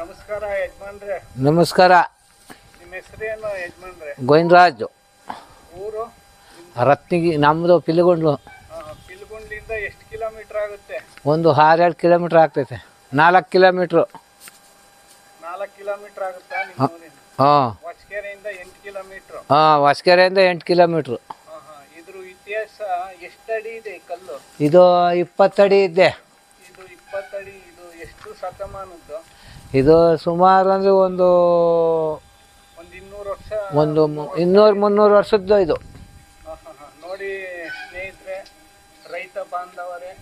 ನಮಸ್ಕಾರ ಯಜಮಾನ್ರೆ. ನಮಸ್ಕಾರ. ನಿಮ್ಮ ಹೆಸರೇನು ಯಜಮಾನ್ರೆ? ಗೋವಿಂದರಾಜು. ಊರು? ರತ್ನಿಗಿ ನಮ್ಮದು ಪಿಲಿಗೊಂಡು ಪಿಲ್ಗುಂಡ್ಲಿಂದ ಎಷ್ಟು ಕಿಲೋಮೀಟರ್ ಆಗುತ್ತೆ? ಒಂದು ಆರೇಳು ಕಿಲೋಮೀಟ್ರ್ ಆಗ್ತೈತೆ. ನಾಲ್ಕು ಕಿಲೋಮೀಟ್ರು. ನಾಲ್ಕು ಕಿಲೋಮೀಟರ್ ಆಗುತ್ತಾ ಹಾಂ ಹೊಸಕೆರೆಯಿಂದ ಎಂಟು ಕಿಲೋಮೀಟ್ರು. ಹಾಂ ಹೊಸಕೆರೆಯಿಂದ ಎಂಟು ಕಿಲೋಮೀಟ್ರು. ಇದ್ರ ಇತಿಹಾಸ ಎಷ್ಟು ಅಡಿ ಇದೆ ಕಲ್ಲು? ಇದು ಇಪ್ಪತ್ತಡಿ ಇದೆ. ಇದು ಇಪ್ಪತ್ತಡಿ ಇದು ಎಷ್ಟು ಶತಮಾನದ್ದು ಇದು ಸುಮಾರು ಅಂದರೆ ಒಂದು ಒಂದು ಇನ್ನೂರು ವರ್ಷ ಒಂದು ಮು- ಇನ್ನೂರು ಮುನ್ನೂರು ವರ್ಷದ್ದು ಇದು. ನೋಡಿ ಸ್ನೇಹಿತರೆ ರೈತ ಬಾಂಧವರೇ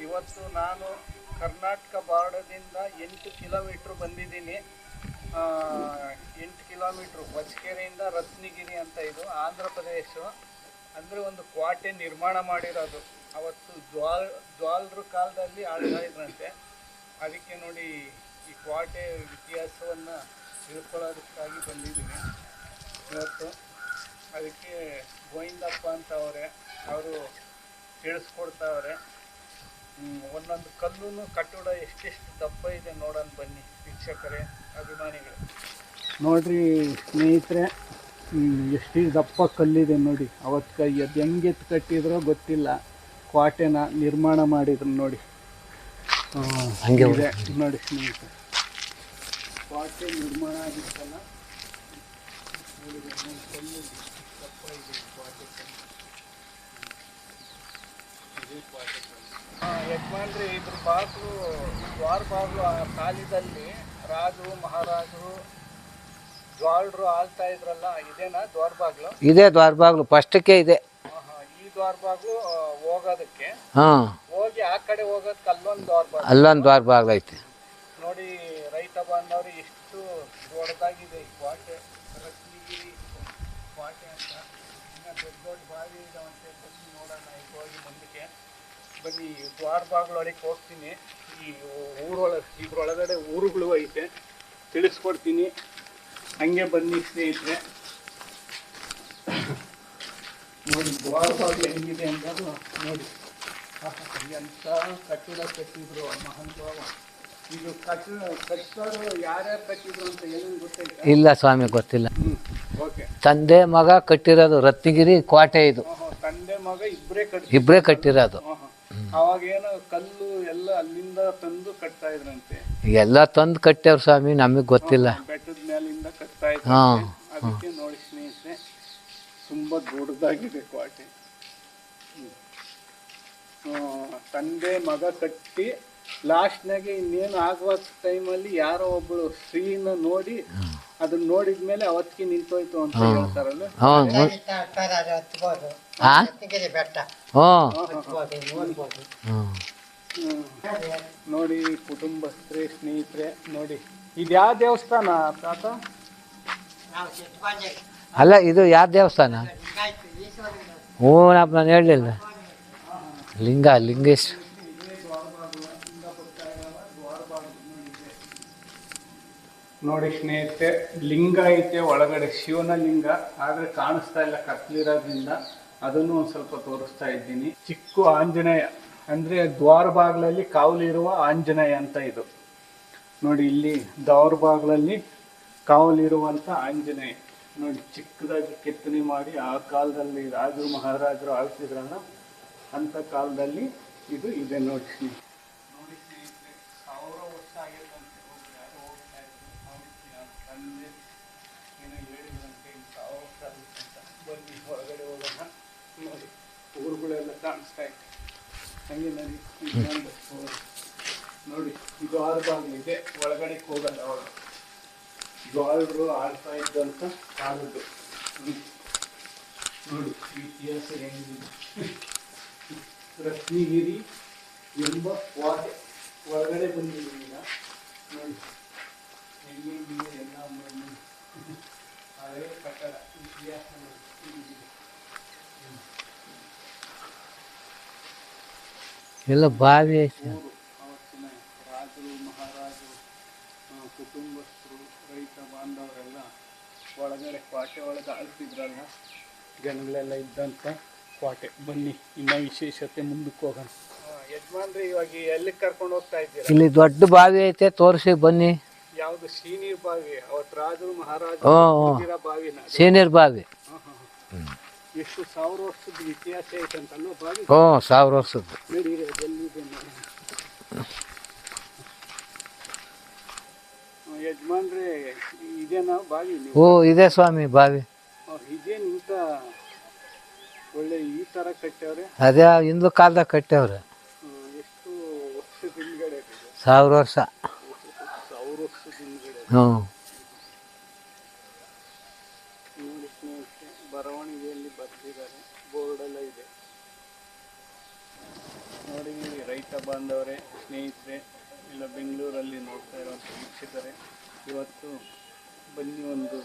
ಇವತ್ತು ನಾನು ಕರ್ನಾಟಕ ಬಾರ್ಡರ್ದಿಂದ ಎಂಟು ಕಿಲೋಮೀಟ್ರ್ ಬಂದಿದ್ದೀನಿ. ಎಂಟು ಕಿಲೋಮೀಟ್ರ್ ಹೊಸಕೆರೆಯಿಂದ ರತ್ನಗಿರಿ ಅಂತ ಇದು ಆಂಧ್ರ ಪ್ರದೇಶ. ಅಂದರೆ ಒಂದು ಕ್ವಾಟೆ ನಿರ್ಮಾಣ ಮಾಡಿರೋದು. ಅವತ್ತು ಜ್ವಾಲ್ ಜ್ವಾಲ್ರ ಕಾಲದಲ್ಲಿ ಆಳ್ತಾ ಇದ್ರಂತೆ ಅದಕ್ಕೆ ನೋಡಿ ಈ ಕ್ವಾಟೆ ಇತಿಹಾಸವನ್ನು ತಿಳ್ಕೊಳ್ಳೋದಕ್ಕಾಗಿ ಬಂದಿದ್ದೀನಿ. ಇವತ್ತು ಅದಕ್ಕೆ ಗೋವಿಂದಪ್ಪ ಅಂತ ಅವರೇ ಅವರು ತಿಳಿಸ್ಕೊಡ್ತಾವ್ರೆ ಒಂದೊಂದು ಕಲ್ಲೂ ಕಟ್ಟಡ ಎಷ್ಟೆಷ್ಟು ದಪ್ಪ ಇದೆ ನೋಡೋಣ ಬನ್ನಿ ವೀಕ್ಷಕರೇ ಅಭಿಮಾನಿಗಳು. ನೋಡ್ರಿ ಸ್ನೇಹಿತರೆ ಎಷ್ಟು ದಪ್ಪ ಕಲ್ಲಿದೆ ನೋಡಿ. ಅವತ್ತು ಕೈ ಅದು ಹೆಂಗೆ ಎತ್ತು ಕಟ್ಟಿದ್ರೋ ಗೊತ್ತಿಲ್ಲ. ಕ್ವಾಟೆನ ನಿರ್ಮಾಣ ಮಾಡಿದ್ರು ನೋಡಿ. ಆ, ಹಂಗೆ ನೋಡಿ ಸ್ನೇಹಿತರೆ. ಕ್ವಾಟೆ ನಿರ್ಮಾಣ ಆಗಿತ್ತಲ್ಲ? ದಪ್ಪ ಇದೆ ಯಜಮಾನ್ರಿ ಇದ್ರ ಬಾಗ್ಲು ದ್ವಾರ ಬಾಗ್ಲು ಆ ಕಾಲದಲ್ಲಿ ರಾಜರು ಮಹಾರಾಜರು ಜ್ವಾಲರು ಆಳ್ತಾ ಇದ್ರಲ್ಲ ಇದೇನಾ ದ್ವಾರ ಬಾಗ್ಲು? ಇದೇ ದ್ವಾರಬಾಗ್ಲು ಫಸ್ಟ್ಕೆ ಇದೆ. ಹಾ, ಹಾ. ಈ ದ್ವಾರ ಬಾಗ್ಲು ಆ, ಹೋಗೋದಕ್ಕೆ? ಹಾಂ. ಹೋಗಿ ಆ ಕಡೆ ಹೋಗೋದಕ್ಕೆ ಅಲ್ಲೊಂದು ದ್ವಾರ ಬಾಗ್ಲು. ಅಲ್ಲೊಂದು ದ್ವಾರಬಾಗ್ಲು ಐತೆ. ನೋಡಿ ರೈತ ಬಾಂಧವರು ಎಷ್ಟು ದೊಡ್ಡದಾಗಿದೆ ಈ ಕ್ವಾಟೆ. ರತ್ನಗಿರಿ ಕ್ವಾಟೆ ಅಂತ. ಇನ್ನು ದೊಡ್ಡ ದೊಡ್ಡ ಬಾವಿ ಇದಾವಂತೆ ಬಂದು ನೋಡೋಣ ಈಗ ಹೋಗಿ ಮುಂದಕ್ಕೆ ಬನ್ನಿ, ದ್ವಾರ ಬಾಗ್ಲೊಳಗೆ ಹೋಗ್ತೀನಿ. ಈ ಊರೊಳಗೆ ಇದ್ರೊಳಗಡೆ ಊರುಗಳು ಐತೆ. ತಿಳಿಸ್ಕೊಡ್ತೀನಿ. ಹಂಗೆ ಬನ್ನಿ ಸ್ನೇಹಿತರೆ. ನೋಡಿ, ದ್ವಾರ ಬಾಗ್ಲು ಹೆಂಗಿದೆ ಅಂತ ನೋಡಿ. ಎಂಥ ಕಟ್ಟಡ ಕಟ್ಟಿದ್ರು ಮಹಾನುಭಾವ ಇಲ್ಲ ಸ್ವಾಮಿ ಗೊತ್ತಿಲ್ಲ. ತಂದೆ ಮಗ ಕಟ್ಟಿರೋದು ರತ್ನಗಿರಿ ಕೋಟೆ ಇದು. ತಂದೆ ಮಗ ಇಬ್ಬರೇ ಇಬ್ಬರೇ ಕಟ್ಟಿರೋದು. ಕಲ್ಲು ಎಲ್ಲ ಅಲ್ಲಿಂದ ತಂದು ಕಟ್ತಾ ಇದ್ರಂತೆ. ಎಲ್ಲ ತಂದು ಕಟ್ಟ್ಯಾವ್ರು ಸ್ವಾಮಿ ನಮಗೆ ಗೊತ್ತಿಲ್ಲ. ಬೆಟ್ಟದ ಮೇಲಿಂದ ಕಟ್ತಾ ಹಾಂ. ಅದಕ್ಕೆ ನೋಡಿ ಸ್ನೇಹಿತರೆ ತುಂಬಾ ದೊಡ್ಡದಾಗಿದೆ. ಆ, ತಂದೆ ಮಗ ಕಟ್ಟಿ ಲಾಸ್ಟ್ನಾಗೆ ಇನ್ನೇನು ಆಗುವ ಟೈಮಲ್ಲಿ ಯಾರೋ ಒಬ್ಬಳು ಸ್ತ್ರೀನ ನೋಡಿ ಅದನ್ನ ನೋಡಿದ್ಮೇಲೆ ಅವತ್ತಿಗೆ ನಿಂತೋಯ್ತು ಅಂತ ಹೇಳ್ತಾರಲ್ಲ? ಹಾಂ? ಬೆಟ್ಟ ನೋಡ್ಬೋದು ಹ್ಮ್. ನೋಡಿ ಕುಟುಂಬಸ್ಥರೇ ಸ್ನೇಹಿತರೆ ನೋಡಿ. ಇದ್ಯಾವ ದೇವಸ್ಥಾನ ತಾತ? ನಾವು ಅಲ್ಲ ಇದು ಯಾವ ದೇವಸ್ಥಾನ? ಹ್ಞೂ ನಾನು ಹೇಳಲಿಲ್ಲ. ಲಿಂಗ ಲಿಂಗೇಶ್. ನೋಡಿ ಸ್ನೇಹಿತೆ ಲಿಂಗ ಐತೆ, ಒಳಗಡೆ ಶಿವನ ಲಿಂಗ, ಆದರೆ ಕಾಣಿಸ್ತಾ ಇಲ್ಲ ಕತ್ಲಿರೋದ್ರಿಂದ ಅದನ್ನು ಒಂದು ಸ್ವಲ್ಪ ತೋರಿಸ್ತಾ ಇದ್ದೀನಿ. ಚಿಕ್ಕ ಆಂಜನೇಯ, ಅಂದ್ರೆ ದ್ವಾರ ಕಾವಲಿರುವ ಆಂಜನೇಯ ಅಂತ ಇದು. ನೋಡಿ, ಇಲ್ಲಿ ದ್ವಾರ ಬಾಗ್ಲಲ್ಲಿ ಕಾವಲಿರುವಂತ ಆಂಜನೇಯ. ನೋಡಿ, ಚಿಕ್ಕದಾಗಿ ಕೆತ್ತನೆ ಮಾಡಿ ಆ ಕಾಲದಲ್ಲಿ ರಾಜರು, ಮಹಾರಾಜರು ಆಳ್ತಿದ್ರಲ್ಲ, ಅಂತ ಕಾಲದಲ್ಲಿ ಇದು ಇದೆ. ನೋಡಿ ಸ್ನೇಹಿತರೆ ಸಾವಿರ ವರ್ಷ ಆಗಿರುವಂತೆ ಹೋಗಿ ಯಾರೋ ಹೋಗ್ತಾ ಇದ್ರು ತಂದೆ ಏನೋ ಹೇಳಿದ್ರಂತೆ ಸಾವಿರ ಆಗುತ್ತೆ ಹೊರಗಡೆ ಹೋಗೋಣ. ನೋಡಿ, ಊರುಗಳೆಲ್ಲ ಕಾಣಿಸ್ತಾ ಇದೆ. ಹಂಗೆ ನನಗೆ ನೋಡಿ, ಇದು ಆರು ಬಾಗಿಲು ಇದೆ. ಒಳಗಡೆ ಹೋಗಲ್ಲ ಅವರು. ಜ್ವಾಳರು ಆಡ್ತಾ ಇದ್ದಂತ ಕಾಲದ್ದು. ನೋಡಿ ಇತಿಹಾಸ ಹೆಂಗಿದೆ. ರತ್ನಗಿರಿ ಎಂಬ ವಾಟೆ ಒಳಗಡೆ ಬಂದಿದ್ದೀನಿ ನೋಡಿ. ಹೆಂಗಿದೆ ಎಲ್ಲ ಮಣ್ಣು. ಹಳೆ ಕಟ್ಟಡ ಇತಿಹಾಸ ನೋಡಿ ಹೀಗಿದೆ. ಎಲ್ಲ ಬಾವಿ ಐತೆ ಊರು ಅವತ್ತಿನ ರಾಜರು ಮಹಾರಾಜರು ಆ, ಕುಟುಂಬಸ್ಥರು ರೈತ ಬಾಂಧವರೆಲ್ಲ ಒಳಗಡೆ ಕೋಟೆ ಒಳಗೆ ಆಳ್ತಿದ್ರಲ್ಲ ಜನಗಳೆಲ್ಲ ಇದ್ದಂಥ ಕೋಟೆ ಬನ್ನಿ ಇನ್ನ ವಿಶೇಷತೆ ಮುಂದಕ್ಕೆ ಹೋಗೋಣ ಯಜಮಾನ್ರಿ ಇವಾಗ ಎಲ್ಲಿ ಕರ್ಕೊಂಡು ಹೋಗ್ತಾ ಇದ್ದೀರಾ ಇಲ್ಲಿ ದೊಡ್ಡ ಬಾವಿ ಐತೆ ತೋರಿಸಿ ಬನ್ನಿ ಯಾವ ಯಾವ್ದು ಸೀನೀರ್ ಬಾವಿ ಅವತ್ತು ರಾಜರು ಮಹಾರಾಜ ಹ್ಞೂ ಇರೋ ಬಾವಿನ ಅದು. ಸೀನಿಯರ್ ಬಾವಿ. ಎಷ್ಟು ಸಾವಿರ ವರ್ಷದ ಇತಿಹಾಸ ಐತಂತಲ್ವ ಬಾವಿ? ಹ್ಞೂ ಸಾವಿರ ವರ್ಷದ್ದು. ನೋಡಿ. ಯಜಮಾನ್ರೆ ಇದೇನಾ ಬಾವಿ ನೀವು? ಓ ಇದೆ ಸ್ವಾಮಿ ಬಾವಿ. ಇದೇನ್ ಇಂತ ಒಳ್ಳೆ ಈ ತರ ಕಟ್ಟವ್ರೆ? ಅದೇ ಹಿಂದೂ ಕಾಲದಾಗ ಕಟ್ಟವ್ರೆ. ಎಷ್ಟು ವರ್ಷದ ಹಿಂದ್ಗಡೆ ಇದೆ? ಸಾವಿರ ವರ್ಷ. ಹ್ಞೂ ನೋಡಿ ಸ್ನೇಹಿತರೆ ಬರವಣಿಗೆಯಲ್ಲಿ ಬರೆದಿದ್ದಾರೆ. ಬೋರ್ಡ್ ಎಲ್ಲ ಇದೆ. ನೋಡಿ ರೈತ ಬಾಂಧವರೇ, ಸ್ನೇಹಿತರೆ, ಇಲ್ಲ ಬೆಂಗಳೂರಲ್ಲಿ ನೋಡ್ತಾ ಇರುವಂಥ ವೀಕ್ಷಕರೇ, ಇವತ್ತು ಬನ್ನಿ ಒಂದು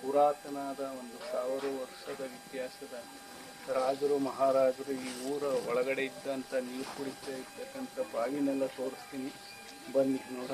ಪುರಾತನಾದ ಒಂದು ಸಾವಿರ ವರ್ಷದ ಇತಿಹಾಸದ ರಾಜರು, ಮಹಾರಾಜರು ಈ ಊರ ಒಳಗಡೆ ಇದ್ದಂಥ ನೀರು ಕುಡಿತಾ ಇರ್ತಕ್ಕಂಥ ಬಾವಿನೆಲ್ಲ ತೋರಿಸ್ತೀನಿ. ಬನ್ನಿ ನೋಡ